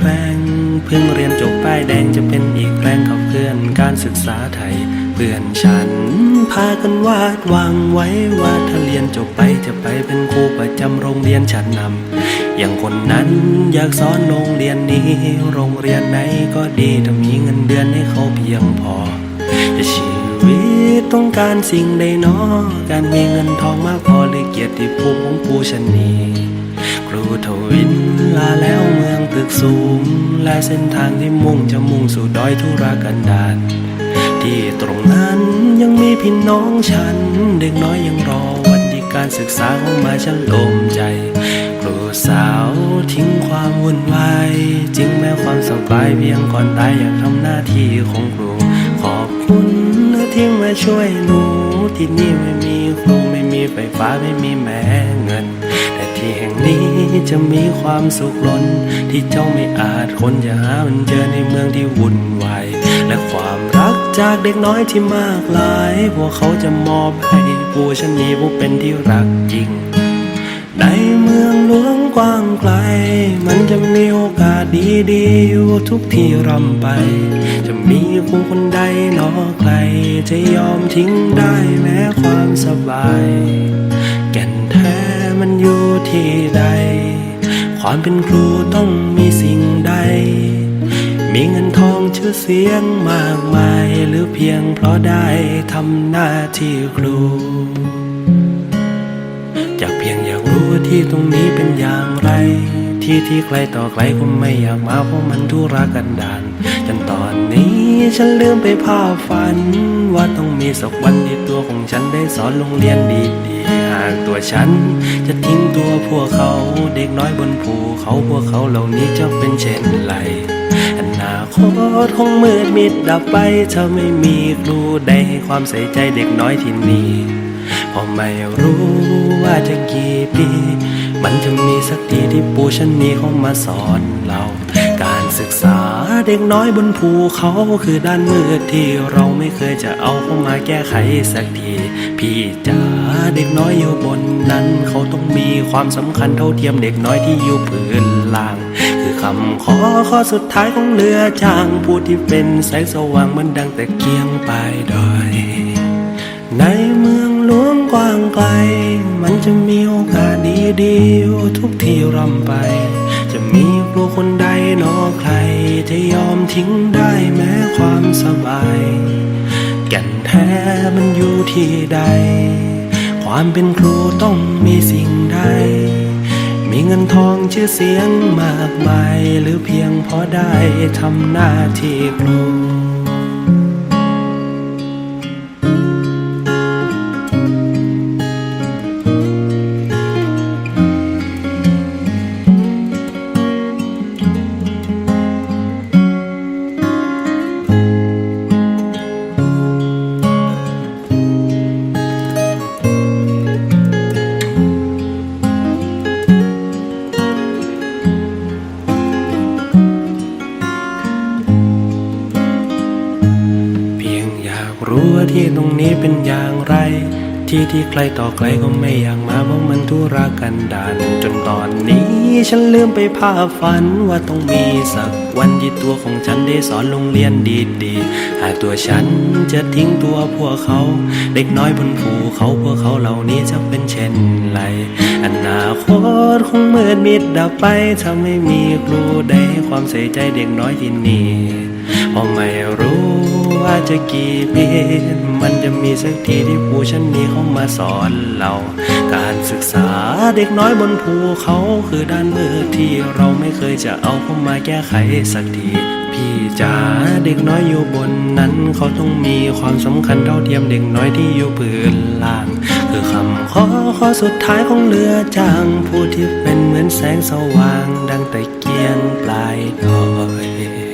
แรงเพิ่งเรียนจบป้ายแดงจะเป็นอีกแรงขับเคลื่อนการศึกษาไทย เพื่อนฉัน พากันวาดวังไว้ว่าถ้าเรียนจบไปจะไปเป็นครูประจำโรงเรียนชั้นนำอย่างคนนั้นอยากสอนโรงเรียนนี้ โรงเรียนไหนก็ดีถ้ามีเงินเดือนให้เขาเพียงพอจะชีวิตต้องการสิ่งใดเนาะการมีเงินทองมากพอหรือเกียรติภูมิของผู้ชนีครูทวินลาแล้วเมือง กสูง และเส้นทางที่มุ่งจะมุ่งสู่ดอยทุรกันดารที่ตรงนั้นยังมีพี่น้องฉัน เด็กน้อยยังรอวันที่การศึกษาของมาฉันโลมใจ ครูสาวทิ้งความวุ่นวายจริงแม้ความสบายเพียงก่อนตายอยากทำหน้าที่ของครู ที่มาช่วยหนูที่นี่ไม่มีครูไม่มีไฟฟ้าไม่มีแม้เงิน แต่ที่แห่งนี้จะมีความสุขล้น ที่เจ้าไม่อาจคนจะหามันเจอในเมืองที่วุ่นวายและความรักจากเด็กน้อยที่มากลาย พวกเขาจะมอบให้ผู้ชนีผู้เป็นที่รักจริง ในเมืองหลวง กว้างไกล มันจะมีโอกาสดีๆ อยู่ทุกที่รำไป จะมีครูคนใดหนอใคร จะยอมทิ้งได้แม้ความสบาย แก่นแท้มันอยู่ที่ใด ความเป็นครูต้องมีสิ่งใด มีเงินทองชื่อเสียงมากมาย หรือเพียงเพราะได้ทำหน้าที่ครู อยากเพียงอยากรู้ว่าที่ตรงนี้เป็นอย่างไร ที่ที่ใครต่อใครก็ไม่อยากมาเพราะมันทุรกันดารจนตอนนี้ฉันลืมไปภาพฝัน ว่าต้องมีสักวันที่ตัวของฉันได้สอนโรงเรียนดีๆหากตัวฉัน จะทิ้งตัวพวกเขาเด็กน้อยบนภูเขาพวกเขาเหล่านี้จะเป็นเช่นไรอนาคตคงมืดมิดดับไปถ้าไม่มีครูได้ให้ความใส่ใจเด็กน้อยที่นี่ เพอไม่รู้ว่าจะกี่ปี มันจะมีสักทีที่ปู่ชนนีเขามาสอนเรา การศึกษาเด็กน้อยบนภูเขาคือด้านมืดที่เราไม่เคยจะเอาเข้ามาแก้ไขสักที พี่จ๋าเด็กน้อยอยู่บนนั้น เขาต้องมีความสำคัญเท่าเทียมเด็กน้อยที่อยู่พื้นล่าง คือคำขอข้อสุดท้ายของเรือจ้างผู้ที่เป็นแสงสว่างเหมันดังแต่เกียงปลายดอย ในเมืองหลวงกว้างไกล มันจะมีโอกาสดีๆอยู่ทุกที่รำไป จะมีครูคนใดนอใคร จะยอมทิ้งได้แม้ความสบาย แก่นแท้มันอยู่ที่ใด ความเป็นครูต้องมีสิ่งใด มีเงินทองชื่อเสียงมากมาย หรือเพียงพอได้ทำหน้าที่ครู รู้ว่าที่ตรงนี้เป็นอย่างไร ที่ที่ใครต่อใครก็ไม่อยากมาเพราะมันทุรากันดารจนตอนนี้ ฉันลืมไปภาพฝันว่าต้องมีสักวันที่ตัวของฉันได้สอนโรงเรียนดีๆ หากตัวฉันจะทิ้งตัวพวกเขา เด็กน้อยบนภูเขาพวกเขาเหล่านี้จะเป็นเช่นไรอนาคตคงมืดมิดดับไปถ้าไม่มีครูได้ให้ความใส่ใจเด็กน้อยที่นี่เพราะไม่รู้ ว่าจะกี่ปีมันจะมีสักทีที่ผู้ชั้นนี้เขามาสอนเรา การศึกษาเด็กน้อยบนภูเขาคือด้านมืดที่เราไม่เคยจะเอาเข้ามาแก้ไขสักทีพี่จ๋าเด็กน้อยอยู่บนนั้น เขาต้องมีความสำคัญเท่าเทียมเด็กน้อยที่อยู่พื้นล่าง คือคำขอขอสุดท้ายของเรือจางผู้ที่เป็นเหมือนแสงสว่าง ดังตะเกียงปลายดอย